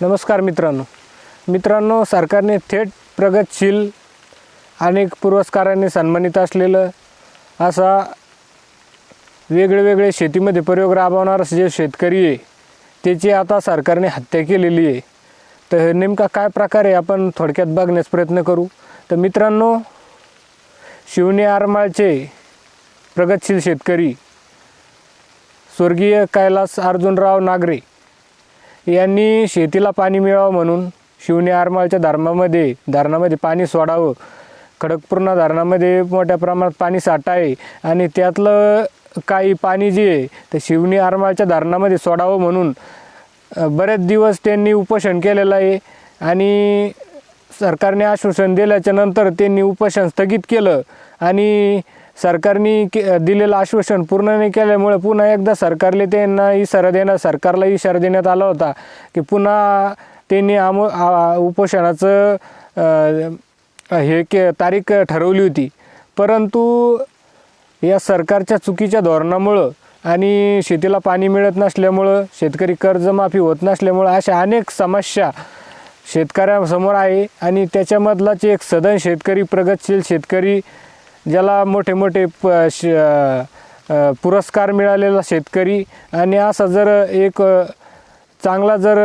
नमस्कार मित्रांनो. मित्रांनो सरकारने थेट प्रगतशील अनेक पुरस्कारांनी सन्मानित असलेलं असा वेगळे वेगळे शेतीमध्ये प्रयोग राबवणारा जे शेतकरी आहे त्याची आता सरकारने हत्या केलेली आहे. तर हे नेमका काय प्रकार आहे आपण थोडक्यात बघण्यास प्रयत्न करू. तर मित्रांनो शिवने आरमाळचे प्रगतशील शेतकरी स्वर्गीय कैलास अर्जुनराव नागरे यांनी शेतीला पाणी मिळावं म्हणून शिवनी आरमाळच्या धरणामध्ये धरणामध्ये पाणी सोडावं. खडकपूर्णा धरणामध्ये मोठ्या प्रमाणात पाणी साठा आहे आणि त्यातलं काही पाणी जे आहे ते शिवनी आरमाळच्या धरणामध्ये सोडावं म्हणून बरेच दिवस त्यांनी उपोषण केलेलं आहे आणि सरकारने आश्वासन दिल्याच्या नंतर त्यांनी उपोषण स्थगित केलं आणि सरकारने के दिलेलं आश्वासन पूर्ण नाही केल्यामुळे पुन्हा एकदा सरकारले त्यांना इशारा देण्यात सरकारला इशारा देण्यात आला होता की पुन्हा त्यांनी आम उपोषणाचं हे के तारीख ठरवली होती. परंतु या सरकारच्या चुकीच्या धोरणामुळं आणि शेतीला पाणी मिळत नसल्यामुळं शेतकरी कर्जमाफी होत नसल्यामुळं अशा अनेक समस्या शेतकऱ्यासमोर आहे आणि त्याच्यामधलाच एक सदन शेतकरी प्रगतशील शेतकरी ज्याला मोठे मोठे प श पुरस्कार मिळालेला शेतकरी. आणि असा जर एक चांगला जर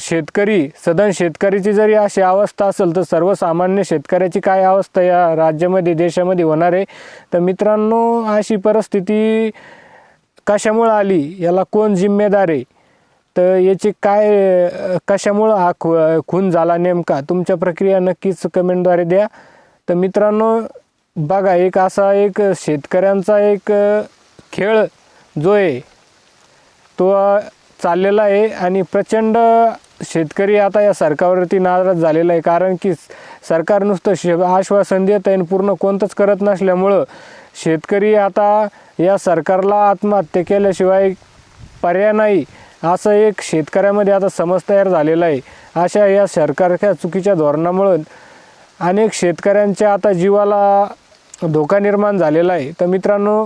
शेतकरी सदन शेतकरीची जरी अशी अवस्था असेल तर सर्वसामान्य शेतकऱ्याची काय अवस्था या राज्यामध्ये देशामध्ये होणार आहे? तर मित्रांनो अशी परिस्थिती कशामुळं आली? याला कोण जिम्मेदार आहे? तर याची काय कशामुळं हा खू खून झाला नेमका? तुमच्या प्रक्रिया नक्कीच कमेंटद्वारे द्या. तर मित्रांनो बघा एक असा एक शेतकऱ्यांचा एक खेळ जो आहे तो चाललेला आहे आणि प्रचंड शेतकरी आता या सरकारवरती नाराज झालेला आहे. कारण की सरकार नुसतं शे आश्वासन देत आहे आणि पूर्ण कोणतंच करत नसल्यामुळं शेतकरी आता या सरकारला आत्महत्या केल्याशिवाय पर्याय नाही असं एक शेतकऱ्यामध्ये आता समज तयार झालेला आहे. अशा या सरकारच्या चुकीच्या धोरणामुळं अनेक शेतकऱ्यांच्या आता जीवाला धोका निर्माण झालेला आहे. तर मित्रांनो